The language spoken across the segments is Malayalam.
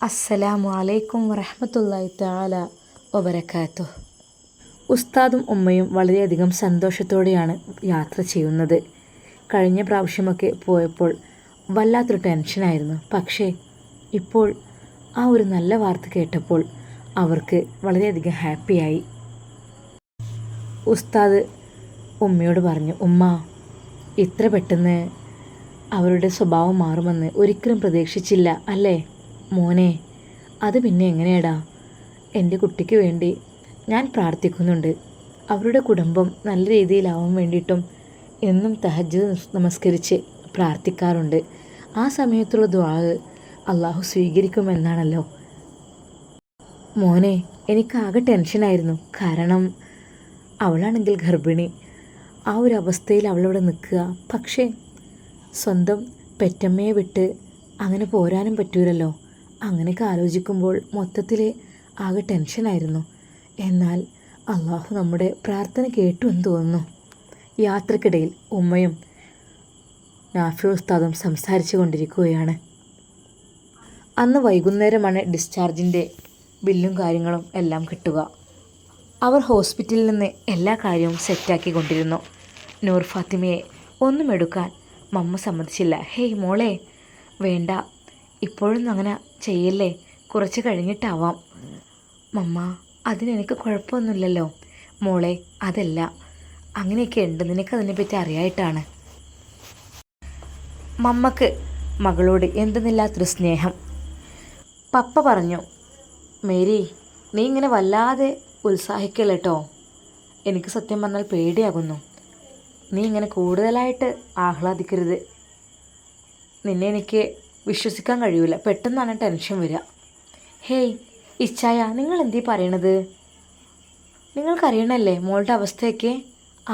അസ്സലാമു അലൈക്കും വറഹമത്തല്ലായി തആല ഒബരക്കാത്തു ഉസ്താദും ഉമ്മയും വളരെയധികം സന്തോഷത്തോടെയാണ് യാത്ര ചെയ്യുന്നത്. കഴിഞ്ഞ പ്രാവശ്യമൊക്കെ പോയപ്പോൾ വല്ലാത്തൊരു ടെൻഷനായിരുന്നു പക്ഷേ ഇപ്പോൾ ആ ഒരു നല്ല വാർത്ത കേട്ടപ്പോൾ അവർക്ക് വളരെയധികം ഹാപ്പിയായി ഉസ്താദ് ഉമ്മയോട് പറഞ്ഞു ഉമ്മ ഇത്ര പെട്ടെന്ന് അവരുടെ സ്വഭാവം മാറുമെന്ന് ഒരിക്കലും പ്രതീക്ഷിച്ചില്ല അല്ലേ? മോനെ അത് പിന്നെ എങ്ങനെയാടാ? എന്റെ കുട്ടിക്ക് വേണ്ടി ഞാൻ പ്രാർത്ഥിക്കുന്നുണ്ട്. അവരുടെ കുടുംബം നല്ല രീതിയിലാവാൻ വേണ്ടിയിട്ടും എന്നും തഹജ് നമസ്കരിച്ച് പ്രാർത്ഥിക്കാറുണ്ട്. ആ സമയത്തുള്ള ദ്വാ അള്ളാഹു സ്വീകരിക്കുമെന്നാണല്ലോ. മോനെ എനിക്കാകെ ടെൻഷനായിരുന്നു. കാരണം അവളാണെങ്കിൽ ഗർഭിണി. ആ ഒരു അവസ്ഥയിൽ അവളവിടെ നിൽക്കുക. പക്ഷേ സ്വന്തം പെറ്റമ്മയെ വിട്ട് അങ്ങനെ പോരാനും പറ്റൂലല്ലോ. അങ്ങനെയൊക്കെ ആലോചിക്കുമ്പോൾ മൊത്തത്തിൽ ആകെ ടെൻഷനായിരുന്നു എന്നാൽ അള്ളാഹു നമ്മുടെ പ്രാർത്ഥന കേട്ടു എന്ന് തോന്നുന്നു. യാത്രക്കിടയിൽ ഉമ്മയും നാഫി ഉസ്താദും സംസാരിച്ചു കൊണ്ടിരിക്കുകയാണ്. അന്ന് വൈകുന്നേരമാണ് ഡിസ്ചാർജിന്റെ ബില്ലും കാര്യങ്ങളും എല്ലാം കിട്ടുക. അവർ ഹോസ്പിറ്റലിൽ നിന്ന് എല്ലാ കാര്യവും സെറ്റാക്കി കൊണ്ടിരുന്നു. നൂർ ഫാത്തിമയെ ഒന്നും എടുക്കാൻ മമ്മ സമ്മതിച്ചില്ല. ഹേയ് മോളെ വേണ്ട. ഇപ്പോഴൊന്നും അങ്ങനെ ചെയ്യല്ലേ? കുറച്ച് കഴിഞ്ഞിട്ടാവാം. മമ്മ അതിനെനിക്ക് കുഴപ്പമൊന്നുമില്ലല്ലോ. മോളെ അതല്ല. അങ്ങനെയൊക്കെ ഉണ്ട്. നിനക്ക് അതിനെപ്പറ്റി അറിയായിട്ടാണ്. മമ്മക്ക് മകളോട് എന്തെന്നില്ലാത്തൊരു സ്നേഹം. പപ്പ പറഞ്ഞു മേരി നീ ഇങ്ങനെ വല്ലാതെ ഉത്സാഹിക്കല്ലേട്ടോ എനിക്ക് സത്യം പറഞ്ഞാൽ പേടിയാകുന്നു. നീ ഇങ്ങനെ കൂടുതലായിട്ട് ആഹ്ലാദിക്കരുത്. നിന്നെ എനിക്ക് വിശ്വസിക്കാൻ കഴിയൂല. പെട്ടെന്നാണ് ടെൻഷൻ വരിക ഹേയ് ഇച്ചായ നിങ്ങൾ എന്തീ പറയണത്? നിങ്ങൾക്കറിയണല്ലേ മോളുടെ അവസ്ഥയൊക്കെ?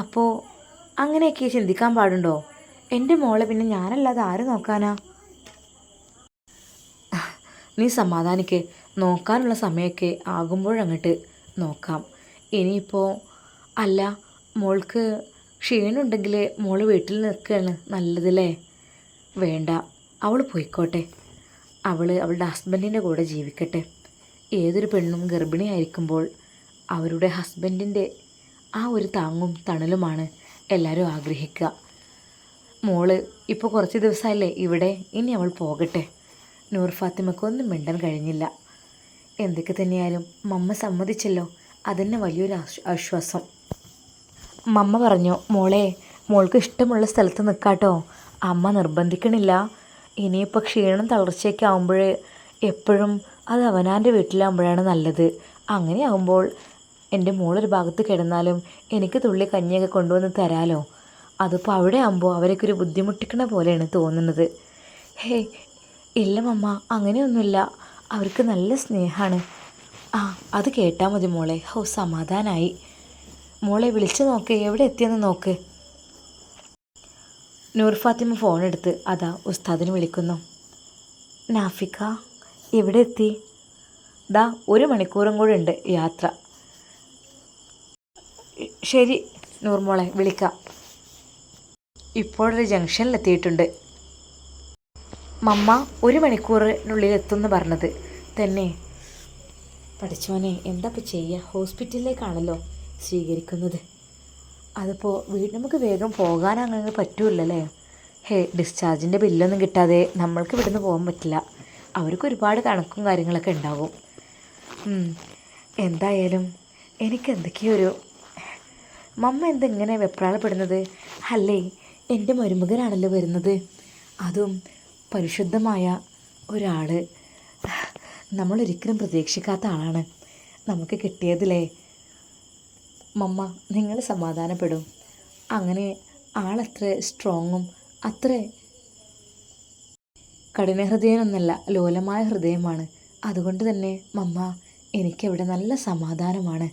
അപ്പോൾ അങ്ങനെയൊക്കെ ചിന്തിക്കാൻ പാടുണ്ടോ? എന്റെ മോളെ പിന്നെ ഞാനല്ലാതെ ആര് നോക്കാനാ? നീ സമാധാനിക്ക്. നോക്കാനുള്ള സമയമൊക്കെ ആകുമ്പോഴങ്ങോട്ട് നോക്കാം. ഇനിയിപ്പോൾ അല്ല മോൾക്ക് ക്ഷീണമുണ്ടെങ്കിൽ മോൾ വീട്ടിൽ നിൽക്കുകയാണ് നല്ലതല്ലേ വേണ്ട. അവൾ പോയിക്കോട്ടെ. അവൾ അവളുടെ ഹസ്ബൻഡിന്റെ കൂടെ ജീവിക്കട്ടെ. ഏതൊരു പെണ്ണും ഗർഭിണിയായിരിക്കുമ്പോൾ അവരുടെ ഹസ്ബൻഡിന്റെ ആ ഒരു താങ്ങും തണലുമാണ് എല്ലാവരും ആഗ്രഹിക്കുക. മോൾ ഇപ്പോൾ കുറച്ച് ദിവസമല്ലേ ഇവിടെ ഇനി അവൾ പോകട്ടെ. നൂർ ഫാത്തിമക്കൊന്നും മിണ്ടാൻ കഴിഞ്ഞില്ല. എന്തൊക്കെ തന്നെയായാലും മമ്മ സമ്മതിച്ചല്ലോ. അതന്നെ വലിയൊരു ആശ്വാസം. മമ്മ പറഞ്ഞു മോളെ മോൾക്ക് ഇഷ്ടമുള്ള സ്ഥലത്ത് നിൽക്കാട്ടോ അമ്മ നിർബന്ധിക്കണില്ല. ഇനിയിപ്പോൾ ക്ഷീണം തളർച്ചയൊക്കെ ആകുമ്പോൾ എപ്പോഴും അത് അവനാന്റെ വീട്ടിലാകുമ്പോഴാണ് നല്ലത്. അങ്ങനെ ആകുമ്പോൾ എന്റെ മോളൊരു ഭാഗത്ത് കിടന്നാലും എനിക്ക് തുള്ളി കഞ്ഞിയൊക്കെ കൊണ്ടുവന്ന് തരാലോ. അതിപ്പോൾ അവിടെ ആകുമ്പോൾ അവരൊക്കെ ഒരു ബുദ്ധിമുട്ടിക്കണ പോലെയാണ് തോന്നുന്നത്. ഹേ ഇല്ല മമ്മ അങ്ങനെയൊന്നുമില്ല. അവർക്ക് നല്ല സ്നേഹമാണ് ആ അത് കേട്ടാൽ മതി മോളെ. ഹോ സമാധാനായി. മോളെ വിളിച്ചു നോക്ക്. എവിടെ എത്തിയെന്ന് നോക്ക്. നൂർ ഫാത്തിമ ഫോൺ എടുത്ത് അതാ ഉസ്താദിന് വിളിക്കുന്നു. നാഫിക്ക എവിടെ എത്തി? ദാ ഒരു മണിക്കൂറും കൂടെ ഉണ്ട് യാത്ര. ശരി നൂർമോളെ വിളിക്കാം. ഇപ്പോഴൊരു ജംഗ്ഷനിലെത്തിയിട്ടുണ്ട്. മമ്മ ഒരു മണിക്കൂറിനുള്ളിൽ എത്തുമെന്ന് പറഞ്ഞത്. തന്നെ. പഠിച്ചോനെ എന്താ ഇപ്പോൾ ചെയ്യുക ഹോസ്പിറ്റലിലേക്കാണല്ലോ സ്വീകരിക്കുന്നത്. അതിപ്പോൾ വീട്ടിൽ നമുക്ക് വേഗം പോകാൻ അങ്ങനെ പറ്റൂലല്ലേ ഹേ ഡിസ്ചാർജിന്റെ ബില്ലൊന്നും കിട്ടാതെ നമ്മൾക്ക് ഇവിടുന്ന് പോകാൻ പറ്റില്ല. അവർക്ക് ഒരുപാട് കണക്കും കാര്യങ്ങളൊക്കെ ഉണ്ടാവും. ഉം, എന്തായാലും എനിക്ക് എന്തൊക്കെയൊരു മമ്മ എന്തെങ്ങനെ വെപ്രാളപ്പെടുന്നത്? അല്ലേ എന്റെ മരുമകനാണല്ലോ വരുന്നത്. അതും പരിശുദ്ധമായ ഒരാൾ നമ്മളൊരിക്കലും പ്രതീക്ഷിക്കാത്ത ആളാണ്. നമുക്ക് കിട്ടിയതിലേ മമ്മ നിങ്ങൾ സമാധാനപ്പെടും. അങ്ങനെ ആളത്ര സ്ട്രോങ്ങും അത്ര കഠിനഹൃദയനൊന്നല്ല ലോലമായ ഹൃദയമാണ്. അതുകൊണ്ട് തന്നെ മമ്മ എനിക്കവിടെ നല്ല സമാധാനമാണ്.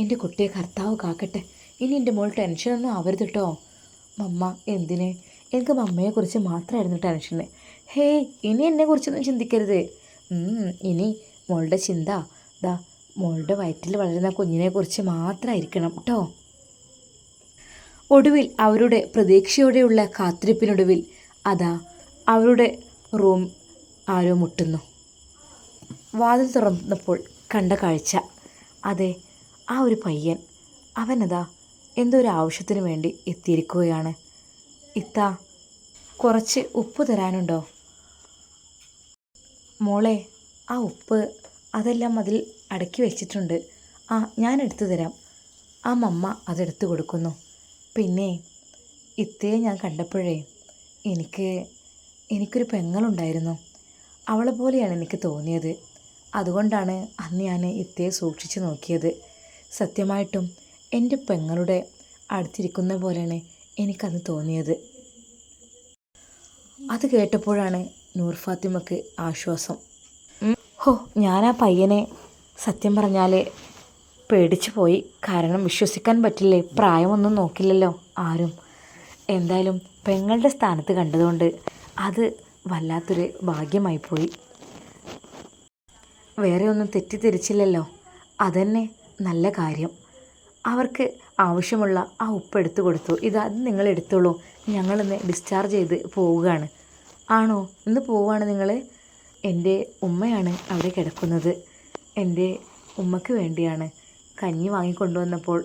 എന്റെ കുട്ടിയെ കർത്താവ് കാക്കട്ടെ. ഇനി എന്റെ മോൾ ടെൻഷനൊന്നും ആവരുത് കേട്ടോ മമ്മ എന്തിന്? എനിക്ക് മമ്മയെക്കുറിച്ച് മാത്രമായിരുന്നു ടെൻഷന് ഹേയ് ഇനി എന്നെക്കുറിച്ചൊന്നും ചിന്തിക്കരുത്. ഇനി മോളുടെ ചിന്ത. ദാ മോളുടെ വയറ്റിൽ വളരുന്ന കുഞ്ഞിനെക്കുറിച്ച് മാത്രമായിരിക്കണം കേട്ടോ ഒടുവിൽ അവരുടെ പ്രതീക്ഷയോടെയുള്ള കാത്തിരിപ്പിനൊടുവിൽ അതാ അവരുടെ റൂം ആരോ മുട്ടുന്നു. വാതിൽ തുറന്നപ്പോൾ കണ്ട കാഴ്ച. അതെ ആ ഒരു പയ്യൻ. അവനതാ എന്തോ ഒരു ആവശ്യത്തിന് വേണ്ടി എത്തിയിരിക്കുകയാണ്. ഇത്ത കുറച്ച് ഉപ്പ് തരാനുണ്ടോ? മോളെ ആ ഉപ്പ് അതെല്ലാം അതിൽ അടക്കി വെച്ചിട്ടുണ്ട്. ആ ഞാൻ എടുത്തു തരാം. ആ മമ്മ അതെടുത്തു കൊടുക്കുന്നു. പിന്നെ ഇത്തയെ ഞാൻ കണ്ടപ്പോഴേ എനിക്ക് എനിക്കൊരു പെങ്ങളുണ്ടായിരുന്നു. അവളെ പോലെയാണ് എനിക്ക് തോന്നിയത്. അതുകൊണ്ടാണ് അന്ന് ഞാൻ ഇത്തയെ സൂക്ഷിച്ചു നോക്കിയത്. സത്യമായിട്ടും എന്റെ പെങ്ങളുടെ അടുത്തിരിക്കുന്ന പോലെയാണ് എനിക്കത് തോന്നിയത്. അത് കേട്ടപ്പോഴാണ് നൂർ ഫാത്തിമക്ക് ആശ്വാസം ഹോ ഞാൻ ആ പയ്യനെ. സത്യം പറഞ്ഞാൽ പേടിച്ചു പോയി. കാരണം വിശ്വസിക്കാൻ പറ്റില്ലേ? പ്രായമൊന്നും നോക്കില്ലല്ലോ ആരും. എന്തായാലും പെങ്ങളുടെ സ്ഥാനത്ത് കണ്ടതുകൊണ്ട് അത് വല്ലാത്തൊരു ഭാഗ്യമായി പോയി. വേറെ ഒന്നും തെറ്റിദ്ധരിച്ചില്ലല്ലോ. അതന്നെ നല്ല കാര്യം. അവർക്ക് ആവശ്യമുള്ള ആ ഉപ്പ് എടുത്തു കൊടുത്തു. ഇത് അത് നിങ്ങൾ എടുത്തോളൂ. ഞങ്ങളിന്ന് ഡിസ്ചാർജ് ചെയ്ത് പോവുകയാണ്. ആണോ? ഇന്ന് പോവുകയാണ് നിങ്ങൾ എന്റെ ഉമ്മയാണ് അവിടെ കിടക്കുന്നത്. എന്റെ ഉമ്മയ്ക്ക് വേണ്ടിയാണ് കഞ്ഞി വാങ്ങിക്കൊണ്ടുവന്നപ്പോൾ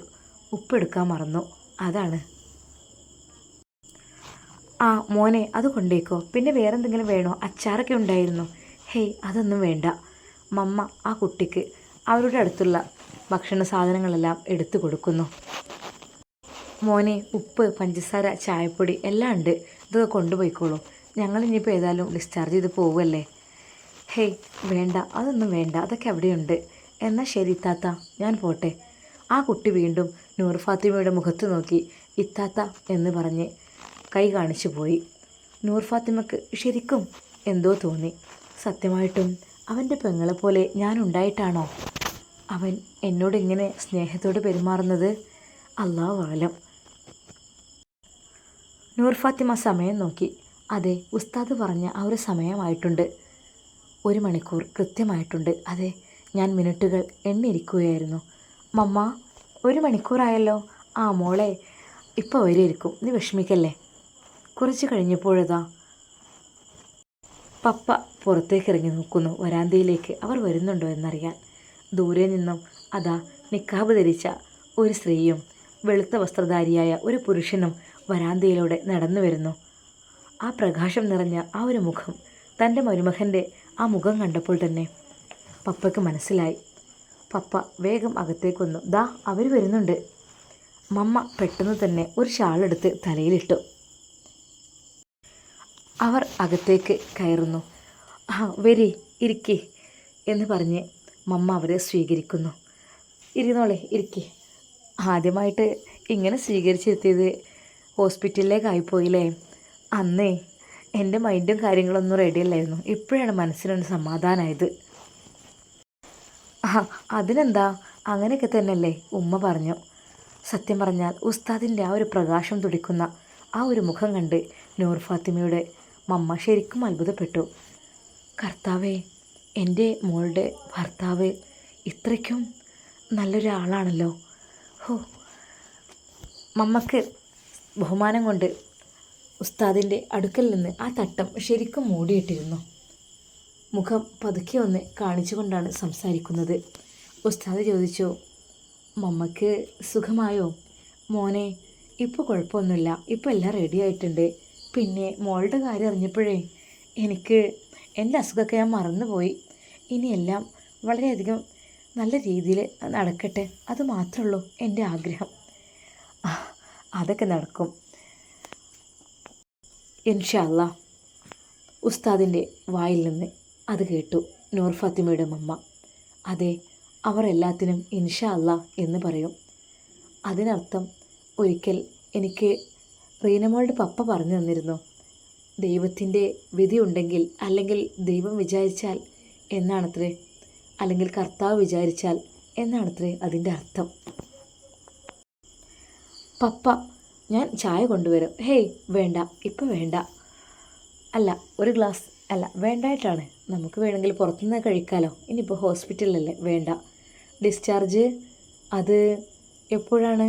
ഉപ്പെടുക്കാൻ മറന്നു. അതാണ്. ആ മോനെ അത് കൊണ്ടേക്കോ. പിന്നെ വേറെ എന്തെങ്കിലും വേണോ? അച്ചാറൊക്കെ ഉണ്ടായിരുന്നു. ഹേയ് അതൊന്നും വേണ്ട. മമ്മ ആ കുട്ടിക്ക് അവരുടെ അടുത്തുള്ള ഭക്ഷണ സാധനങ്ങളെല്ലാം എടുത്തു കൊടുക്കുന്നു. മോനെ ഉപ്പ് പഞ്ചസാര ചായപ്പൊടി എല്ലാം ഉണ്ട്. ഇതൊക്കെ കൊണ്ടുപോയിക്കോളൂ. ഞങ്ങൾ ഇനിയിപ്പോൾ ഏതായാലും ഡിസ്ചാർജ് ചെയ്ത് പോവുമല്ലേ ഹേയ് വേണ്ട അതൊന്നും വേണ്ട അതൊക്കെ അവിടെയുണ്ട്. എന്നാൽ ശരി ഇത്താത്ത ഞാൻ പോട്ടെ. ആ കുട്ടി വീണ്ടും നൂർ ഫാത്തിമയുടെ മുഖത്ത് നോക്കി ഇത്താത്ത എന്ന് പറഞ്ഞ് കൈ കാണിച്ചു പോയി. നൂർ ഫാത്തിമക്ക് ശരിക്കും എന്തോ തോന്നി. സത്യമായിട്ടും അവന്റെ പെങ്ങളെ പോലെ ഞാൻ ഉണ്ടായിട്ടാണോ? അവൻ എന്നോട് ഇങ്ങനെ സ്നേഹത്തോട് പെരുമാറുന്നത്? അള്ളാഹു ആലം. നൂർ ഫാത്തിമ സമയം നോക്കി. അതെ ഉസ്താദ് പറഞ്ഞ ആ ഒരു സമയമായിട്ടുണ്ട്. ഒരു മണിക്കൂർ കൃത്യമായിട്ടുണ്ട്. അതെ ഞാൻ മിനിറ്റുകൾ എണ്ണിയിരിക്കുകയായിരുന്നു. മമ്മ ഒരു മണിക്കൂറായല്ലോ. ആ മോളെ ഇപ്പോൾ വരെയിരിക്കും. നീ വിഷമിക്കല്ലേ? കുറച്ച് കഴിഞ്ഞപ്പോഴതാ പപ്പ പുറത്തേക്ക് ഇറങ്ങി നോക്കുന്നു. വരാന്തയിലേക്ക് അവർ വരുന്നുണ്ടോ എന്നറിയാൻ. ദൂരെ നിന്നും അതാ നിക്കാബ് ധരിച്ച ഒരു സ്ത്രീയും വെളുത്ത വസ്ത്രധാരിയായ ഒരു പുരുഷനും വരാന്തയിലൂടെ നടന്നു വരുന്നു ആ പ്രകാശം നിറഞ്ഞ ആ ഒരു മുഖം തന്റെ മരുമകന്റെ ആ മുഖം കണ്ടപ്പോൾ തന്നെ പപ്പയ്ക്ക് മനസ്സിലായി. പപ്പ വേഗം അകത്തേക്ക് വന്നു. ദാ അവർ വരുന്നുണ്ട്. മമ്മ പെട്ടെന്ന് തന്നെ ഒരു ഷാളെടുത്ത് തലയിലിട്ടു. അവർ അകത്തേക്ക് കയറുന്നു. ആ വരി ഇരിക്കേ എന്ന് പറഞ്ഞ് മമ്മ അവരെ സ്വീകരിക്കുന്നു. ഇരുന്നോളെ ഇരിക്കേ. ആദ്യമായിട്ട് ഇങ്ങനെ സ്വീകരിച്ചെത്തിയത് ഹോസ്പിറ്റലിലേക്കായിപ്പോയില്ലേ? അന്നേ എന്റെ മൈൻഡും കാര്യങ്ങളൊന്നും റെഡിയല്ലായിരുന്നു ഇപ്പോഴാണ് മനസ്സിനൊന്ന് സമാധാനമായത് ആ അതിനെന്താ? അങ്ങനെയൊക്കെ തന്നെയല്ലേ ഉമ്മ പറഞ്ഞു. സത്യം പറഞ്ഞാൽ ഉസ്താദിന്റെ ആ ഒരു പ്രകാശം തുടിക്കുന്ന ആ ഒരു മുഖം കണ്ട് നൂർ ഫാത്തിമയുടെ മമ്മ ശരിക്കും അത്ഭുതപ്പെട്ടു. കർത്താവേ എന്റെ മോളുടെ ഭർത്താവ് ഇത്രയ്ക്കും നല്ലൊരാളാണല്ലോ. ഹോ മമ്മക്ക് ബഹുമാനം കൊണ്ട് ഉസ്താദിന്റെ അടുക്കൽ നിന്ന് ആ തട്ടം ശരിക്കും മൂടിയിട്ടിരുന്നു. മുഖം പതുക്കെ ഒന്ന് കാണിച്ചുകൊണ്ടാണ് സംസാരിക്കുന്നത്. ഉസ്താദ് ചോദിച്ചു മമ്മക്ക് സുഖമായോ? മോനെ ഇപ്പോൾ കുഴപ്പമൊന്നുമില്ല. ഇപ്പോൾ എല്ലാം റെഡി ആയിട്ടുണ്ട്. പിന്നെ മോളുടെ കാര്യം അറിഞ്ഞപ്പോഴേ എനിക്ക് എന്റെ അസുഖമൊക്കെ ഞാൻ മറന്നുപോയി. ഇനിയെല്ലാം വളരെയധികം നല്ല രീതിയിൽ നടക്കട്ടെ. അത് മാത്രമേ ഉള്ളൂ എന്റെ ആഗ്രഹം. അതൊക്കെ നടക്കും. ഇൻഷല്ല ഉസ്താദിന്റെ വായിൽ നിന്ന് അത് കേട്ടു നൂർ ഫാത്തിമയുടെ മമ്മ. അതെ അവർ എല്ലാത്തിനും ഇൻഷാ അല്ല എന്ന് പറയും. അതിനർത്ഥം ഒരിക്കൽ എനിക്ക് റീനമോളുടെ പപ്പ പറഞ്ഞു തന്നിരുന്നു ദൈവത്തിന്റെ വിധി ഉണ്ടെങ്കിൽ അല്ലെങ്കിൽ ദൈവം വിചാരിച്ചാൽ എന്നാണത്രേ? അല്ലെങ്കിൽ കർത്താവ് വിചാരിച്ചാൽ എന്നാണത്രേ അതിന്റെ അർത്ഥം? പപ്പ ഞാൻ ചായ കൊണ്ടുവരും. ഹേയ് വേണ്ട. ഇപ്പം വേണ്ട. അല്ല ഒരു ഗ്ലാസ്. അല്ല വേണ്ടായിട്ടാണ്. നമുക്ക് വേണമെങ്കിൽ പുറത്തുനിന്ന് കഴിക്കാമല്ലോ ഇനിയിപ്പോൾ ഹോസ്പിറ്റലിലല്ലേ? വേണ്ട. ഡിസ്ചാർജ്? അത് എപ്പോഴാണ്?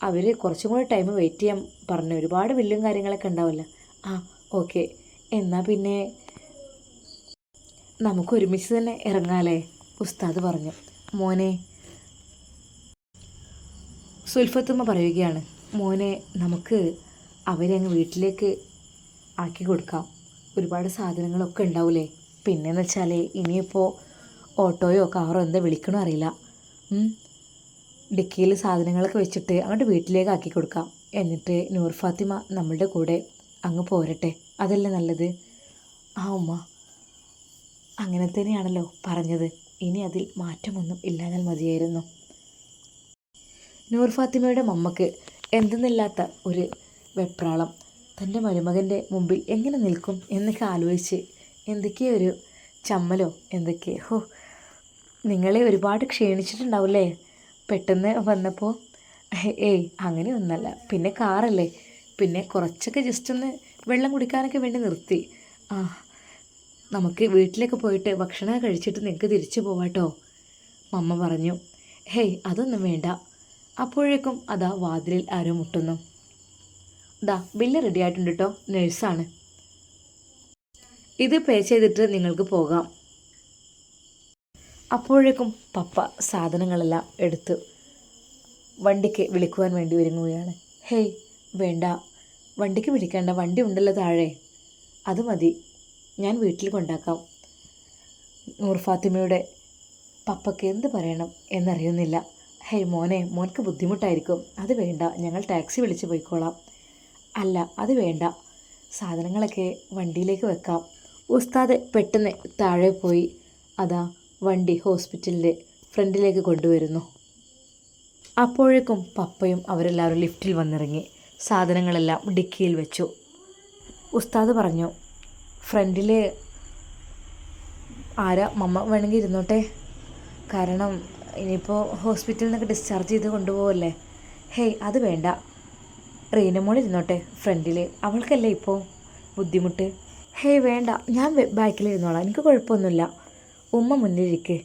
അവർ കുറച്ചും കൂടെ ടൈം വെയിറ്റ് ചെയ്യാൻ പറഞ്ഞു ഒരുപാട് ബില്ലും കാര്യങ്ങളൊക്കെ ഉണ്ടാവില്ല ആ ഓക്കെ. എന്നാൽ പിന്നെ നമുക്ക് ഒരുമിച്ച് തന്നെ ഇറങ്ങാലേ? ഉസ്താദ് പറഞ്ഞു. മോനെ. സുൽഫത്തുമ്മ പറയുകയാണ്. മോനെ നമുക്ക് അവരെ അങ്ങ് വീട്ടിലേക്ക് ആക്കി കൊടുക്കാം. ഒരുപാട് സാധനങ്ങളൊക്കെ ഉണ്ടാവില്ലേ പിന്നെയെന്ന് വെച്ചാൽ ഇനിയിപ്പോൾ ഓട്ടോയോ കാറോ എന്താ വിളിക്കണോ അറിയില്ല. ഡിക്കിയിൽ സാധനങ്ങളൊക്കെ വെച്ചിട്ട് അങ്ങോട്ട് വീട്ടിലേക്ക് ആക്കി കൊടുക്കാം. എന്നിട്ട് നൂർ ഫാത്തിമ നമ്മളുടെ കൂടെ അങ്ങ് പോരട്ടെ. അതല്ലേ നല്ലത്? ആ ഉമ്മ. അങ്ങനെ തന്നെയാണല്ലോ പറഞ്ഞത്. ഇനി അതിൽ മാറ്റമൊന്നും ഇല്ലാഞ്ഞാൽ മതിയായിരുന്നു. നൂർ ഫാത്തിമയുടെ മമ്മക്ക് എന്തെന്നില്ലാത്ത ഒരു വെപ്രാളം. തന്റെ മരുമകന്റെ മുമ്പിൽ എങ്ങനെ നിൽക്കും എന്നൊക്കെ ആലോചിച്ച് എന്തൊക്കെയോ ഒരു ചമ്മലോ എന്തൊക്കെയോ ഹോ നിങ്ങളെ ഒരുപാട് ക്ഷീണിച്ചിട്ടുണ്ടാവില്ലേ? പെട്ടെന്ന് വന്നപ്പോൾ ഏയ് അങ്ങനെ അങ്ങനെയൊന്നല്ല പിന്നെ കാറല്ലേ? പിന്നെ കുറച്ചൊക്കെ ജസ്റ്റ് ഒന്ന് വെള്ളം കുടിക്കാനൊക്കെ വേണ്ടി നിർത്തി. ആ നമുക്ക് വീട്ടിലേക്ക് പോയിട്ട് ഭക്ഷണം കഴിച്ചിട്ട് നിങ്ങൾക്ക് തിരിച്ചു പോവാട്ടോ. മമ്മ പറഞ്ഞു ഹേയ് അതൊന്നും വേണ്ട. അപ്പോഴേക്കും അതാ വാതിലിൽ ആരോ മുട്ടുന്നു. ദാ ബില്ല് റെഡി ആയിട്ടുണ്ട് കേട്ടോ നേഴ്സാണ് ഇത് പേ ചെയ്തിട്ട് നിങ്ങൾക്ക് പോകാം. അപ്പോഴേക്കും പപ്പ സാധനങ്ങളെല്ലാം എടുത്ത് വണ്ടിക്ക് വിളിക്കുവാൻ വേണ്ടി ഒരുങ്ങുകയാണ്. ഹേയ് വേണ്ട. വണ്ടിക്ക് വിളിക്കേണ്ട വണ്ടി ഉണ്ടല്ലോ താഴെ. അത് മതി. ഞാൻ വീട്ടിൽ കൊണ്ടാക്കാം. നൂർ ഫാത്തിമയുടെ പപ്പയ്ക്ക് എന്ത് പറയണം എന്നറിയുന്നില്ല. ഹേയ് മോനെ മോൻക്ക് ബുദ്ധിമുട്ടായിരിക്കും. അത് വേണ്ട ഞങ്ങൾ ടാക്സി വിളിച്ച് പോയിക്കോളാം. അല്ല അത് വേണ്ട. സാധനങ്ങളൊക്കെ വണ്ടിയിലേക്ക് വെക്കാം. ഉസ്താദ് പെട്ടെന്ന് താഴെ പോയി. അതാ വണ്ടി ഹോസ്പിറ്റലിന്റെ ഫ്രണ്ടിലേക്ക് കൊണ്ടുവരുന്നു. അപ്പോഴേക്കും പപ്പയും അവരെല്ലാവരും ലിഫ്റ്റിൽ വന്നിറങ്ങി. സാധനങ്ങളെല്ലാം ഡിക്കിയിൽ വെച്ചു. ഉസ്താദ് പറഞ്ഞു ഫ്രണ്ടിൽ ആരാ? മമ്മ വേണമെങ്കിൽ ഇരുന്നോട്ടെ. കാരണം ഇനിയിപ്പോൾ ഹോസ്പിറ്റലിൽ നിന്നൊക്കെ ഡിസ്ചാർജ് ചെയ്ത് കൊണ്ടുപോകല്ലേ ഹേയ് അത് വേണ്ട. റീനമോൾ ഇരുന്നോട്ടെ ഫ്രണ്ടിൽ അവൾക്കല്ലേ ഇപ്പോൾ ബുദ്ധിമുട്ട്? ഹേയ് വേണ്ട. ഞാൻ ബാക്കിൽ ഇരുന്നോളാം. എനിക്ക് കുഴപ്പമൊന്നുമില്ല. ഉമ്മ മുന്നിലിരിക്കേ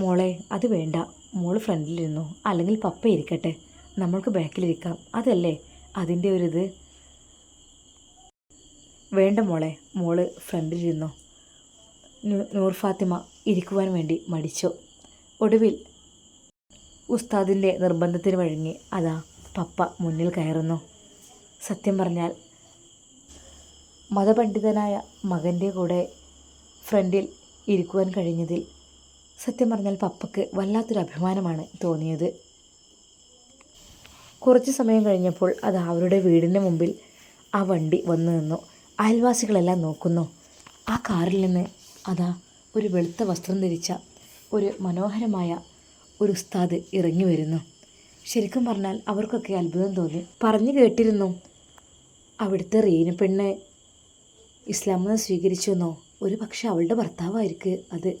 മോളെ അത് വേണ്ട. മോൾ ഫ്രണ്ടിലിരുന്നു അല്ലെങ്കിൽ പപ്പ ഇരിക്കട്ടെ. നമ്മൾക്ക് ബാക്കിലിരിക്കാം അതല്ലേ അതിന്റെ ഒരിത് വേണ്ട മോളെ. മോൾ ഫ്രണ്ടിലിരുന്നു നൂർ ഫാത്തിമ ഇരിക്കുവാൻ വേണ്ടി മടിച്ചു? ഒടുവിൽ ഉസ്താദിന്റെ നിർബന്ധത്തിന് വഴങ്ങി അതാ പപ്പ മുന്നിൽ കയറുന്നു. സത്യം പറഞ്ഞാൽ മതപണ്ഡിതനായ മകന്റെ കൂടെ ഫ്രണ്ടിൽ ഇരിക്കുവാൻ കഴിഞ്ഞതിൽ സത്യം പറഞ്ഞാൽ പപ്പയ്ക്ക് വല്ലാത്തൊരു അഭിമാനമാണ് തോന്നിയത്. കുറച്ച് സമയം കഴിഞ്ഞപ്പോൾ അത് അവരുടെ വീടിന്റെ മുമ്പിൽ ആ വണ്ടി വന്നു നിന്നു. അയൽവാസികളെല്ലാം നോക്കുന്നു. ആ കാറിൽ നിന്ന് അതാ ഒരു വെളുത്ത വസ്ത്രം ധരിച്ച ഒരു മനോഹരമായ ഒരു ഉസ്താദ് ഇറങ്ങി വരുന്നു. ശരിക്കും പറഞ്ഞാൽ അവർക്കൊക്കെ അത്ഭുതം തോന്നി. പറഞ്ഞു കേട്ടിരുന്നു അവിടുത്തെ റീന പെണ്ണ് ഇസ്ലാം മതം സ്വീകരിച്ചെന്നോ? ഒരു പക്ഷെ അവളുടെ ഭർത്താവായിരിക്കും അത്.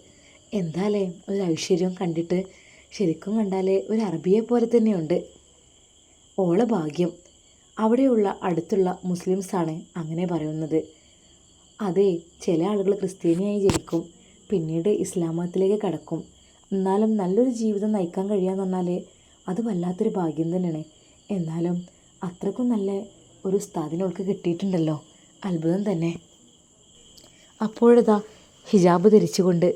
എന്താലേ? ഒരു ഐശ്വര്യം കണ്ടിട്ട് ശരിക്കും കണ്ടാലേ ഒരു അറബിയെ പോലെ തന്നെയുണ്ട്. ഓള ഭാഗ്യം. അവിടെയുള്ള അടുത്തുള്ള മുസ്ലിംസാണ് അങ്ങനെ പറയുന്നത്. അതെ ചില ആളുകൾ ക്രിസ്ത്യാനിയായി ജനിക്കും. പിന്നീട് ഇസ്ലാം മതത്തിലേക്ക് കടക്കും. എന്നാലും നല്ലൊരു ജീവിതം നയിക്കാൻ കഴിയാന്ന് പറഞ്ഞാൽ അത് വല്ലാത്തൊരു ഭാഗ്യം തന്നെയാണ്. എന്നാലും അത്രക്കും നല്ല ഒരു ഉസ്താദിനവൾക്ക് കിട്ടിയിട്ടുണ്ടല്ലോ. അത്ഭുതം തന്നെ. അപ്പോഴതാ ഹിജാബ് ധരിച്ചുകൊണ്ട്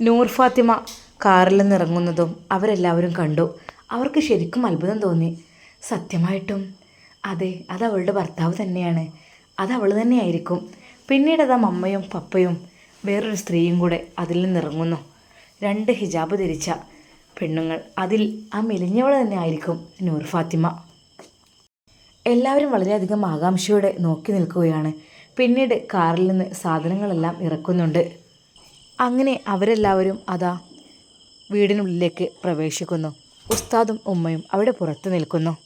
നൂർ ഫാത്തിമ കാറിൽ നിന്നിറങ്ങുന്നതും അവരെല്ലാവരും കണ്ടു. അവർക്ക് ശരിക്കും അത്ഭുതം തോന്നി. സത്യമായിട്ടും അതെ അത് അവളുടെ ഭർത്താവ് തന്നെയാണ്. അത് അവൾ തന്നെയായിരിക്കും. പിന്നീട് അതാ മമ്മയും പപ്പയും വേറൊരു സ്ത്രീയും കൂടെ അതിൽ നിന്നിറങ്ങുന്നു. രണ്ട് ഹിജാബ് ധരിച്ച പെണ്ണുങ്ങൾ അതിൽ ആ മെലിഞ്ഞവൾ തന്നെ ആയിരിക്കും നൂർ ഫാത്തിമ. എല്ലാവരും വളരെയധികം ആകാംക്ഷയോടെ നോക്കി നിൽക്കുകയാണ്. പിന്നീട് കാറിൽ നിന്ന് സാധനങ്ങളെല്ലാം ഇറക്കുന്നുണ്ട്. അങ്ങനെ അവരെല്ലാവരും അതാ വീടിനുള്ളിലേക്ക് പ്രവേശിക്കുന്നു. ഉസ്താദും ഉമ്മയും അവിടെ പുറത്ത് നിൽക്കുന്നു.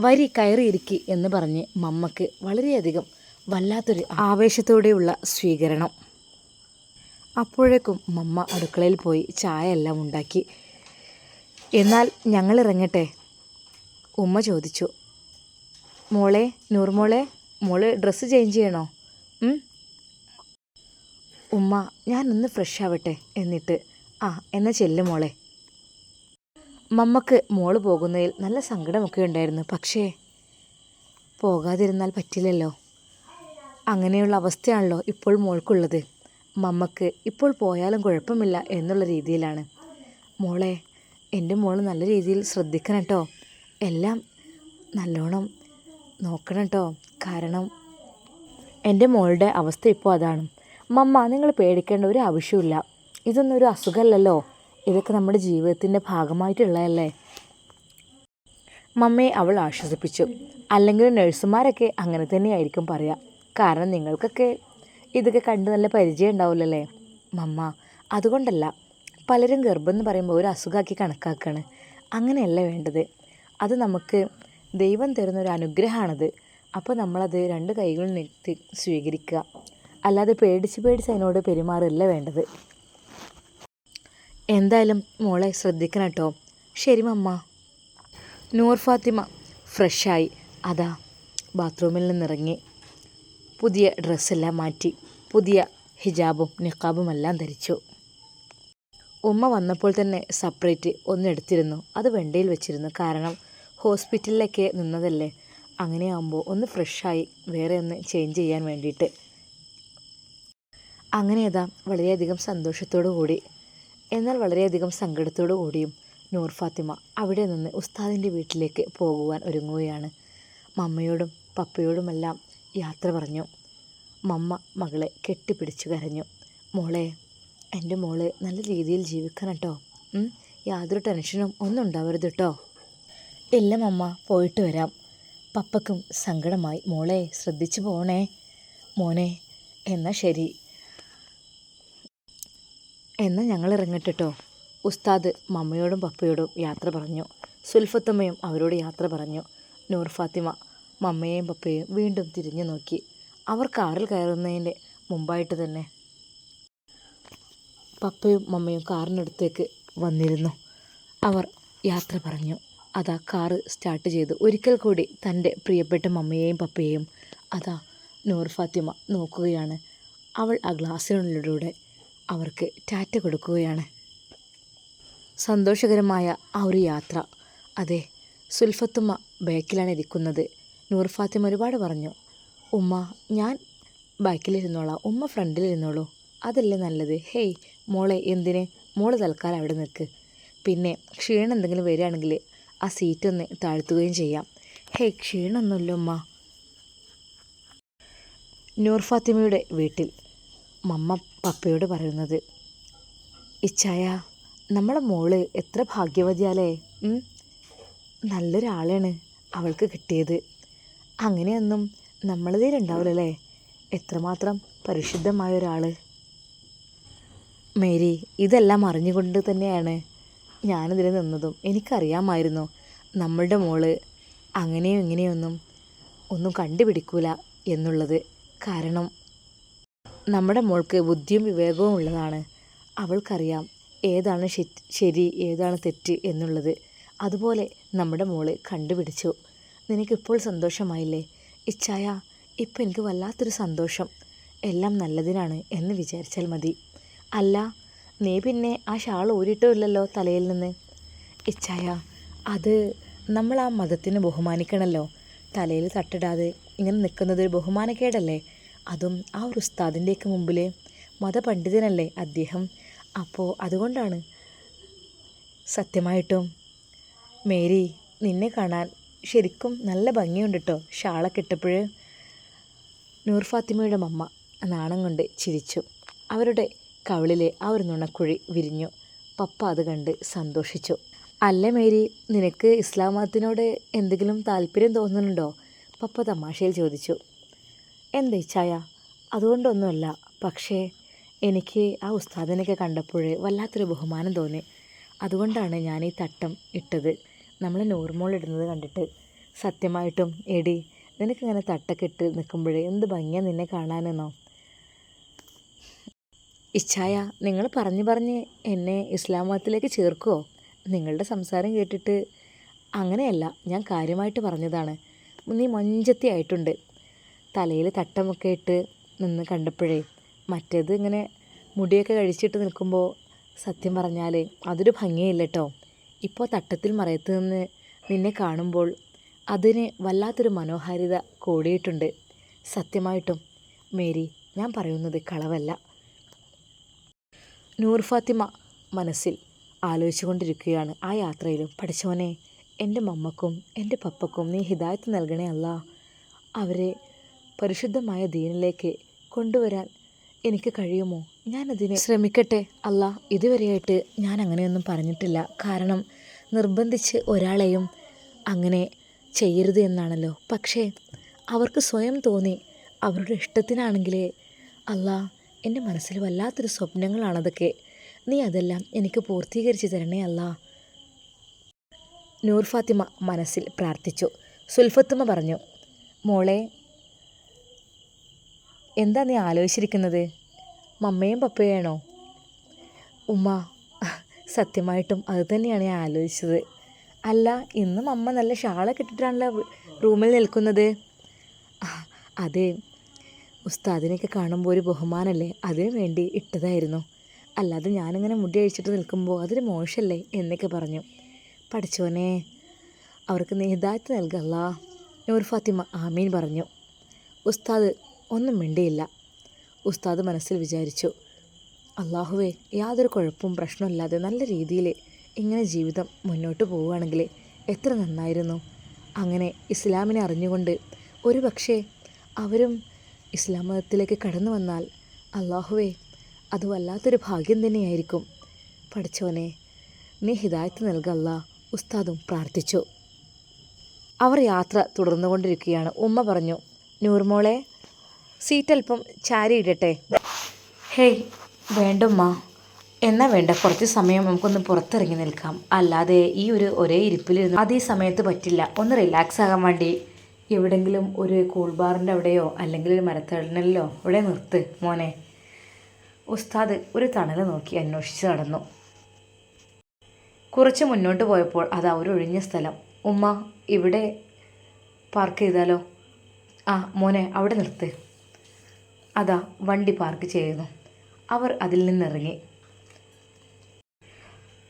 വരി കയറിയിരിക്കി എന്ന് പറഞ്ഞ് മമ്മക്ക് വളരെയധികം വല്ലാത്തൊരു ആവേശത്തോടെയുള്ള സ്വീകരണം. അപ്പോഴേക്കും മമ്മ അടുക്കളയിൽ പോയി ചായ എല്ലാം ഉണ്ടാക്കി. എന്നാൽ ഞങ്ങൾ ഇറങ്ങട്ടെ? ഉമ്മ ചോദിച്ചു. മോളെ നൂർമോളെ മോൾ ഡ്രസ്സ് ചേഞ്ച് ചെയ്യണോ? ഉമ്മ ഞാനൊന്ന് ഫ്രഷ് ആവട്ടെ എന്നിട്ട് ആ എന്നാ ചെല്ലു മോളെ. മമ്മക്ക് മോൾ പോകുന്നതിൽ നല്ല സങ്കടമൊക്കെ ഉണ്ടായിരുന്നു പക്ഷേ പോകാതിരുന്നാൽ പറ്റില്ലല്ലോ. അങ്ങനെയുള്ള അവസ്ഥയാണല്ലോ ഇപ്പോൾ മോൾക്കുള്ളത്. മമ്മക്ക് ഇപ്പോൾ പോയാലും കുഴപ്പമില്ല എന്നുള്ള രീതിയിലാണ്. മോളെ എന്റെ മോൾ നല്ല രീതിയിൽ ശ്രദ്ധിക്കണം കേട്ടോ എല്ലാം നല്ലോണം നോക്കണം കേട്ടോ കാരണം എന്റെ മോളുടെ അവസ്ഥ ഇപ്പോൾ അതാണ്. മമ്മ നിങ്ങൾ പേടിക്കേണ്ട ഒരു ആവശ്യമില്ല ഇതൊന്നും ഒരു അസുഖമല്ലല്ലോ. ഇതൊക്കെ നമ്മുടെ ജീവിതത്തിന്റെ ഭാഗമായിട്ടുള്ളതല്ലേ? മമ്മയെ അവൾ ആശ്വസിപ്പിച്ചു. അല്ലെങ്കിൽ നഴ്സുമാരൊക്കെ അങ്ങനെ തന്നെയായിരിക്കും പറയുക കാരണം നിങ്ങൾക്കൊക്കെ ഇതൊക്കെ കണ്ട് നല്ല പരിചയം ഉണ്ടാവില്ലല്ലേ മമ്മ അതുകൊണ്ടല്ല. പലരും ഗർഭം എന്ന് പറയുമ്പോൾ ഒരു അസുഖമാക്കി കണക്കാക്കുകയാണ് അങ്ങനെയല്ല വേണ്ടത്. അത് നമുക്ക് ദൈവം തരുന്ന ഒരു അനുഗ്രഹമാണത്. അപ്പോൾ നമ്മളത് രണ്ട് കൈകൾ നിർത്തി സ്വീകരിക്കുക. അല്ലാതെ പേടിച്ച് പേടിച്ച് അതിനോട് പെരുമാറില്ല വേണ്ടത്. എന്തായാലും മോളെ ശ്രദ്ധിക്കണം കേട്ടോ. ശരി മമ്മ. നൂർ ഫാത്തിമ ഫ്രഷായി. അതാ ബാത്റൂമിൽ നിന്നിറങ്ങി. പുതിയ ഡ്രസ്സെല്ലാം മാറ്റി പുതിയ ഹിജാബും നിക്കാബും എല്ലാം ധരിച്ചു. ഉമ്മ വന്നപ്പോൾ തന്നെ സപ്പറേറ്റ് ഒന്നെടുത്തിരുന്നു അത് വെണ്ടയിൽ വെച്ചിരുന്നു. കാരണം ഹോസ്പിറ്റലിലൊക്കെ നിന്നതല്ലേ? അങ്ങനെയാകുമ്പോൾ ഒന്ന് ഫ്രഷായി വേറെ ഒന്ന് ചേഞ്ച് ചെയ്യാൻ വേണ്ടിയിട്ട്. അങ്ങനെ ഏതാ വളരെയധികം സന്തോഷത്തോടു കൂടി. എന്നാൽ വളരെയധികം സങ്കടത്തോടു കൂടിയും നൂർ ഫാത്തിമ അവിടെ നിന്ന് ഉസ്താദിന്റെ വീട്ടിലേക്ക് പോകുവാൻ ഒരുങ്ങുകയാണ്. മമ്മയോടും പപ്പയോടുമെല്ലാം യാത്ര പറഞ്ഞു. മമ്മ മകളെ കെട്ടിപ്പിടിച്ചു കരഞ്ഞു. മോളെ എന്റെ മോൾ നല്ല രീതിയിൽ ജീവിക്കണം കേട്ടോ? യാതൊരു ടെൻഷനും ഒന്നും ഉണ്ടാവരുത് കേട്ടോ. ഇല്ല മമ്മ പോയിട്ട് വരാം. പപ്പക്കും സങ്കടമായി. മോളെ ശ്രദ്ധിച്ചു പോണേ. മോനെ എന്നാ ശരി. എന്നാൽ ഞങ്ങൾ ഇറങ്ങട്ടെ ഉസ്താദ് മമ്മയോടും പപ്പയോടും യാത്ര പറഞ്ഞു. സുൽഫത്തമ്മയും അവരോട് യാത്ര പറഞ്ഞു. നൂർ ഫാത്തിമ മമ്മയെയും പപ്പയും വീണ്ടും തിരിഞ്ഞു നോക്കി. അവർ കാറിൽ കയറുന്നതിന്റെ മുമ്പായിട്ട് തന്നെ പപ്പയും മമ്മയും കാറിനടുത്തേക്ക് വന്നിരുന്നു. അവർ യാത്ര പറഞ്ഞു. അതാ കാറ് സ്റ്റാർട്ട് ചെയ്തു. ഒരിക്കൽ കൂടി തന്റെ പ്രിയപ്പെട്ട മമ്മയെയും പപ്പയെയും അതാ നൂർ ഫാത്തിമ നോക്കുകയാണ്. അവൾ ആ ഗ്ലാസ്സിനുള്ളിലൂടെ അവർക്ക് ടാറ്റ കൊടുക്കുകയാണ്. സന്തോഷകരമായ ആ ഒരു യാത്ര. അതെ സുൽഫത്തുമ്മ ബാക്കിലാണ് ഇരിക്കുന്നത്. നൂർ ഫാത്തിമ ഒരുപാട് പറഞ്ഞു ഉമ്മ ഞാൻ ബാക്കിലിരുന്നോളാം ഉമ്മ ഫ്രണ്ടിലിരുന്നോളൂ അതല്ലേ നല്ലത്? ഹേയ് മോളെ എന്തിന്? മോൾ തൽക്കാലം അവിടെ നിൽക്ക്. പിന്നെ ക്ഷീണം എന്തെങ്കിലും വരികയാണെങ്കിൽ ആ സീറ്റ് ഒന്ന് താഴ്ത്തുകയും ചെയ്യാം. ഹേയ് ക്ഷീണമൊന്നുമില്ല ഉമ്മ. നൂർ ഫാത്തിമയുടെ വീട്ടിൽ മമ്മ പപ്പയോട് പറയുന്നത് ഇച്ചായ നമ്മളെ മോൾ എത്ര ഭാഗ്യവതിയാലേ? നല്ലൊരാളാണ് അവൾക്ക് കിട്ടിയത്. അങ്ങനെയൊന്നും നമ്മളതിലുണ്ടാവില്ലല്ലേ എത്രമാത്രം പരിശുദ്ധമായ ഒരാൾ മേരി ഇതെല്ലാം അറിഞ്ഞുകൊണ്ട് തന്നെയാണ് ഞാനിതിൽ നിന്നതും. എനിക്കറിയാമായിരുന്നു നമ്മളുടെ മോൾ അങ്ങനെയോ ഇങ്ങനെയൊന്നും ഒന്നും കണ്ടുപിടിക്കൂല എന്നുള്ളത് കാരണം നമ്മുടെ മോൾക്ക് ബുദ്ധിയും വിവേകവും ഉള്ളതാണ്. അവൾക്കറിയാം ഏതാണ് ശരി ഏതാണ് തെറ്റ് എന്നുള്ളത്. അതുപോലെ നമ്മുടെ മോൾ കണ്ടുപിടിച്ചു. നിനക്കിപ്പോൾ സന്തോഷമായില്ലേ? ഇച്ചായ ഇപ്പം എനിക്ക് വല്ലാത്തൊരു സന്തോഷം. എല്ലാം നല്ലതിനാണ് എന്ന് വിചാരിച്ചാൽ മതി. അല്ല നീ പിന്നെ ആ ഷാൾ ഊരിയിട്ടുമില്ലല്ലോ തലയിൽ നിന്ന്? ഇച്ചായ അത് നമ്മൾ ആ മതത്തിനെ ബഹുമാനിക്കണമല്ലോ തലയിൽ തട്ടിടാതെ ഇങ്ങനെ നിൽക്കുന്നത് ഒരു ബഹുമാനക്കേടല്ലേ? അതും ആ ഒരു ഉസ്താദിന്റെയൊക്കെ മുമ്പിൽ മതപണ്ഡിതനല്ലേ അദ്ദേഹം? അപ്പോൾ അതുകൊണ്ടാണ്. സത്യമായിട്ടും മേരി നിന്നെ കാണാൻ ശരിക്കും നല്ല ഭംഗിയുണ്ട് കേട്ടോ ഷാളൊക്കെ ഇട്ടപ്പോൾ നൂർ ഫാത്തിമയുടെ മമ്മ നാണം കൊണ്ട് ചിരിച്ചു. അവരുടെ കവിളിലെ ആ ഒരു നുണക്കുഴി വിരിഞ്ഞു. പപ്പ അത് കണ്ട് സന്തോഷിച്ചു. അല്ല മേരി നിനക്ക് ഇസ്ലാം മതത്തിനോട് എന്തെങ്കിലും താല്പര്യം തോന്നുന്നുണ്ടോ? പപ്പ തമാശയിൽ ചോദിച്ചു. എന്താ ചായ അതുകൊണ്ടൊന്നുമല്ല. പക്ഷേ എനിക്ക് ആ ഉസ്താദിനെയൊക്കെ കണ്ടപ്പോൾ വല്ലാത്തൊരു ബഹുമാനം തോന്നി. അതുകൊണ്ടാണ് ഞാൻ ഈ തട്ടം ഇട്ടത്. നമ്മൾ നോർമോൾ ഇടുന്നത് കണ്ടിട്ട് സത്യമായിട്ടും എടി നിനക്കിങ്ങനെ തട്ടൊക്കെ ഇട്ട് നിൽക്കുമ്പോഴേ എന്ത് ഭംഗിയാ നിന്നെ കാണാനെന്നോ? ഇച്ഛായ നിങ്ങൾ പറഞ്ഞു പറഞ്ഞ് എന്നെ ഇസ്ലാം മതത്തിലേക്ക് ചേർക്കുമോ നിങ്ങളുടെ സംസാരം കേട്ടിട്ട് അങ്ങനെയല്ല ഞാൻ കാര്യമായിട്ട് പറഞ്ഞതാണ്. നീ മഞ്ചത്തി ആയിട്ടുണ്ട്. തലയിൽ തട്ടമൊക്കെ ഇട്ട് നിന്ന് കണ്ടപ്പോഴേ മറ്റേത് ഇങ്ങനെ മുടിയൊക്കെ കഴിച്ചിട്ട് നിൽക്കുമ്പോൾ സത്യം പറഞ്ഞാൽ അതൊരു ഭംഗിയില്ല കേട്ടോ ഇപ്പോൾ തട്ടത്തിൽ മറയത്ത് നിന്ന് നിന്നെ കാണുമ്പോൾ അതിന് വല്ലാത്തൊരു മനോഹാരിത കൂടിയിട്ടുണ്ട്. സത്യമായിട്ടും മേരി ഞാൻ പറയുന്നത് കളവല്ല. നൂർ ഫാത്തിമ മനസ്സിൽ ആലോചിച്ചുകൊണ്ടിരിക്കുകയാണ് ആ യാത്രയിലും. പഠിച്ചവനെ എന്റെ മമ്മക്കും എന്റെ പപ്പക്കും നീ ഹിദായത്ത് നൽകണേ അല്ല. അവരെ പരിശുദ്ധമായ ദീനിലേക്ക് കൊണ്ടുവരാൻ എനിക്ക് കഴിയുമോ? ഞാനതിന് ശ്രമിക്കട്ടെ അല്ല ഇതുവരെയായിട്ട് ഞാൻ അങ്ങനെയൊന്നും പറഞ്ഞിട്ടില്ല. കാരണം നിർബന്ധിച്ച് ഒരാളെയും അങ്ങനെ ചെയ്യരുത് എന്നാണല്ലോ. പക്ഷേ അവർക്ക് സ്വയം തോന്നി അവരുടെ ഇഷ്ടത്തിനാണെങ്കിലേ അല്ല എന്റെ മനസ്സിൽ വല്ലാത്തൊരു സ്വപ്നങ്ങളാണതൊക്കെ. നീ അതെല്ലാം എനിക്ക് പൂർത്തീകരിച്ച് തരണേ അല്ല. നൂർ ഫാത്തിമ മനസ്സിൽ പ്രാർത്ഥിച്ചു. സുൽഫത്തുമ പറഞ്ഞു മോളെ എന്താ നീ ആലോചിച്ചിരിക്കുന്നത്? മമ്മയും പപ്പയാണോ ഉമ്മ സത്യമായിട്ടും അത് തന്നെയാണ് ഞാൻ ആലോചിച്ചത്. അല്ല ഇന്ന് അമ്മ നല്ല ഷാളൊക്കെ ഇട്ടിട്ടാണല്ലോ റൂമിൽ നിൽക്കുന്നത്. അതെ. ഉസ്താദിനെയൊക്കെ കാണുമ്പോൾ ഒരു ബഹുമാനല്ലേ? അതിനു വേണ്ടി ഇട്ടതായിരുന്നു. അല്ലാതെ ഞാനിങ്ങനെ മുടി അഴിച്ചിട്ട് നിൽക്കുമ്പോൾ അതൊരു മോശമല്ലേ എന്നൊക്കെ പറഞ്ഞു. പഠിച്ചോനെ അവർക്ക് നീതാത്ത് നൽകല്ല നൂർ ഫാത്തിമ ആമീൻ പറഞ്ഞു. ഉസ്താദ് ഒന്നും മിണ്ടിയില്ല. ഉസ്താദ് മനസ്സിൽ വിചാരിച്ചു. അള്ളാഹുവേ യാതൊരു കുഴപ്പവും പ്രശ്നമില്ലാതെ നല്ല രീതിയിൽ ഇങ്ങനെ ജീവിതം മുന്നോട്ട് പോവുകയാണെങ്കിൽ എത്ര നന്നായിരുന്നു. അങ്ങനെ ഇസ്ലാമിനെ അറിഞ്ഞുകൊണ്ട് ഒരു പക്ഷേ അവരും ഇസ്ലാം മതത്തിലേക്ക് കടന്നു വന്നാൽ അള്ളാഹുവേ അത് വല്ലാത്തൊരു ഭാഗ്യം തന്നെയായിരിക്കും. പഠിച്ചവനെ നീ ഹിദായത്ത് നൽകല്ല ഉസ്താദും പ്രാർത്ഥിച്ചു. അവർ യാത്ര തുടർന്നുകൊണ്ടിരിക്കുകയാണ്. ഉമ്മ പറഞ്ഞു നൂർമോളെ സീറ്റ് ചാരി ഇടട്ടെ ഹേയ് വേണ്ടുമ്മ. എന്നാ വേണ്ട കുറച്ച് സമയം നമുക്കൊന്ന് പുറത്തിറങ്ങി നിൽക്കാം. അല്ലാതെ ഈ ഒരു ഒരേ ഇരിപ്പിലിരുന്ന് അതേ സമയത്ത് പറ്റില്ല. ഒന്ന് റിലാക്സ് ആകാൻ വേണ്ടി എവിടെങ്കിലും ഒരു കൂൾ ബാറിന്റെ അവിടെയോ അല്ലെങ്കിൽ ഒരു മരത്തണലിലോ ഇവിടെ നിർത്ത് മോനെ. ഉസ്താദ് ഒരു തണൽ നോക്കി അന്വേഷിച്ച് നടന്നു. കുറച്ച് മുന്നോട്ട് പോയപ്പോൾ അത് അവരൊഴിഞ്ഞ സ്ഥലം. ഉമ്മ ഇവിടെ പാർക്ക് ചെയ്താലോ? ആ മോനെ അവിടെ നിർത്ത്. അതാ വണ്ടി പാർക്ക് ചെയ്യുന്നു. അവർ അതിൽ നിന്നിറങ്ങി.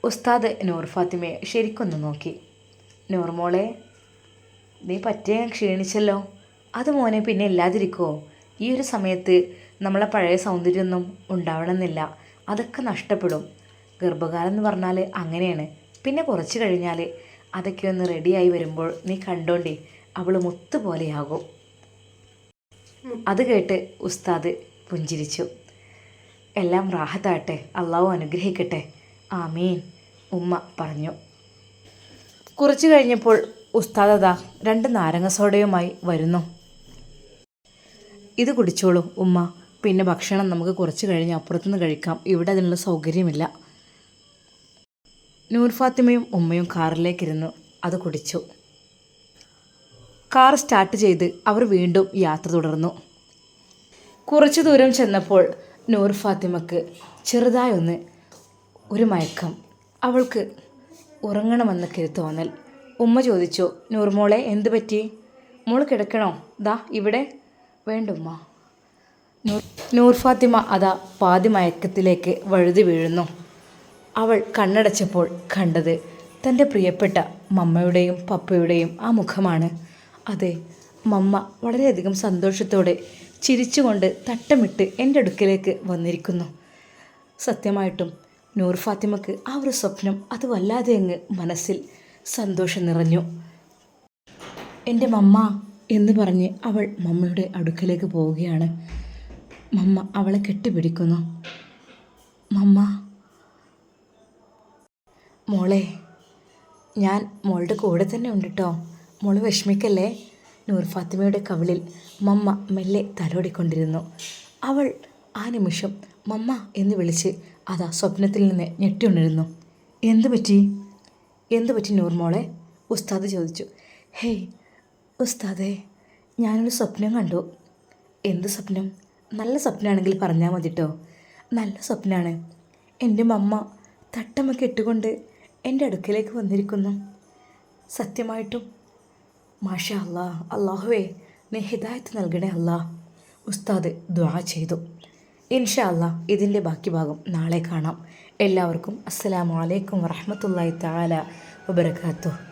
ഉസ്താദ് നൂർ ഫാത്തിമയെ ശരിക്കൊന്ന് നോക്കി. നൂർ മോളെ നീ പറ്റേ ക്ഷീണിച്ചല്ലോ. അത് മോനെ പിന്നെ ഇല്ലാതിരിക്കുമോ ഈ ഒരു സമയത്ത് നമ്മളെ പഴയ സൗന്ദര്യമൊന്നും ഉണ്ടാവണമെന്നില്ല. അതൊക്കെ നഷ്ടപ്പെടും. ഗർഭകാലം എന്ന് പറഞ്ഞാൽ അങ്ങനെയാണ്. പിന്നെ കുറച്ച് കഴിഞ്ഞാൽ അതൊക്കെ ഒന്ന് റെഡിയായി വരുമ്പോൾ നീ കണ്ടോണ്ടേ അവൾ മുത്ത് പോലെയാകും അത് കേട്ട് ഉസ്താദ് പുഞ്ചിരിച്ചു. എല്ലാം റാഹത്താട്ടെ അള്ളാഹു അനുഗ്രഹിക്കട്ടെ. ആമീൻ ഉമ്മ പറഞ്ഞു. കുറച്ചു കഴിഞ്ഞപ്പോൾ ഉസ്താദ് അതാ രണ്ട് നാരങ്ങ സോഡയുമായി വരുന്നു. ഇത് കുടിച്ചോളൂ ഉമ്മ. പിന്നെ ഭക്ഷണം നമുക്ക് കുറച്ച് കഴിഞ്ഞ് അപ്പുറത്തുനിന്ന് കഴിക്കാം. ഇവിടെ അതിനുള്ള സൗകര്യമില്ല. നൂർ ഫാത്തിമയും ഉമ്മയും കാറിലേക്കിരുന്നു. അത് കുടിച്ചു. കാർ സ്റ്റാർട്ട് ചെയ്ത് അവർ വീണ്ടും യാത്ര തുടർന്നു. കുറച്ചു ദൂരം ചെന്നപ്പോൾ നൂർ ഫാത്തിമക്ക് ചെറുതായൊന്ന് ഒരു മയക്കം. അവൾക്ക് ഉറങ്ങണമെന്നൊക്കെ ഒരു തോന്നൽ. ഉമ്മ ചോദിച്ചു നൂർമോളെ എന്ത് പറ്റി? മോൾ കിടക്കണോ? ദാ ഇവിടെ. വേണ്ടുമ്മ നൂർ ഫാത്തിമ അതാ പാതി മയക്കത്തിലേക്ക് വഴുതി വീഴുന്നു. അവൾ കണ്ണടച്ചപ്പോൾ കണ്ടത് തന്റെ പ്രിയപ്പെട്ട മമ്മയുടെയും പപ്പയുടെയും ആ മുഖമാണ്. അതെ മമ്മ വളരെയധികം സന്തോഷത്തോടെ ചിരിച്ചുകൊണ്ട് തട്ടമിട്ട് എന്റെ അടുക്കലേക്ക് വന്നിരിക്കുന്നു. സത്യമായിട്ടും നൂർ ഫാത്തിമക്ക് ആ ഒരു സ്വപ്നം അത് വല്ലാതെ അങ്ങ് മനസ്സിൽ സന്തോഷം നിറഞ്ഞു. എന്റെ മമ്മ എന്ന് പറഞ്ഞ് അവൾ മമ്മയുടെ അടുക്കലേക്ക് പോവുകയാണ്. മമ്മ അവളെ കെട്ടിപ്പിടിക്കുന്നു. മമ്മ മോളെ ഞാൻ മോളുടെ കൂടെ തന്നെ ഉണ്ട് കേട്ടോ മോൾ വിഷമിക്കല്ലേ? നൂർ ഫാത്തിമയുടെ കവിളിൽ മമ്മ മെല്ലെ തലോടിക്കൊണ്ടിരുന്നു. അവൾ ആ നിമിഷം മമ്മ എന്ന് വിളിച്ച് അതാ സ്വപ്നത്തിൽ നിന്ന് ഞെട്ടിയുണരുന്നു എന്തു പറ്റി? എന്തു പറ്റി നൂർ മോളെ? ഉസ്താദ് ചോദിച്ചു. ഹേയ് ഉസ്താദേ ഞാനൊരു സ്വപ്നം കണ്ടു. എന്ത് സ്വപ്നം? നല്ല സ്വപ്നമാണെങ്കിൽ പറഞ്ഞാൽ മതി കേട്ടോ നല്ല സ്വപ്നമാണ് എന്റെ മമ്മ തട്ടമൊക്കെ ഇട്ടുകൊണ്ട് എന്റെ അടുക്കലേക്ക് വന്നിരിക്കുന്നു. സത്യമായിട്ടും മാഷാ അല്ലാ അള്ളാഹുവേ നീ ഹിദായത്ത് നൽകണേ അല്ലാ. ഉസ്താദ് ദ്വാ ചെയ്തു. ഇൻഷാ അല്ലാ ഇതിന്റെ ബാക്കി ഭാഗം നാളെ കാണാം. എല്ലാവർക്കും അസ്സലാമു അലൈക്കും വറഹ്മത്തുള്ളാഹി തആല വബറകാതുഹു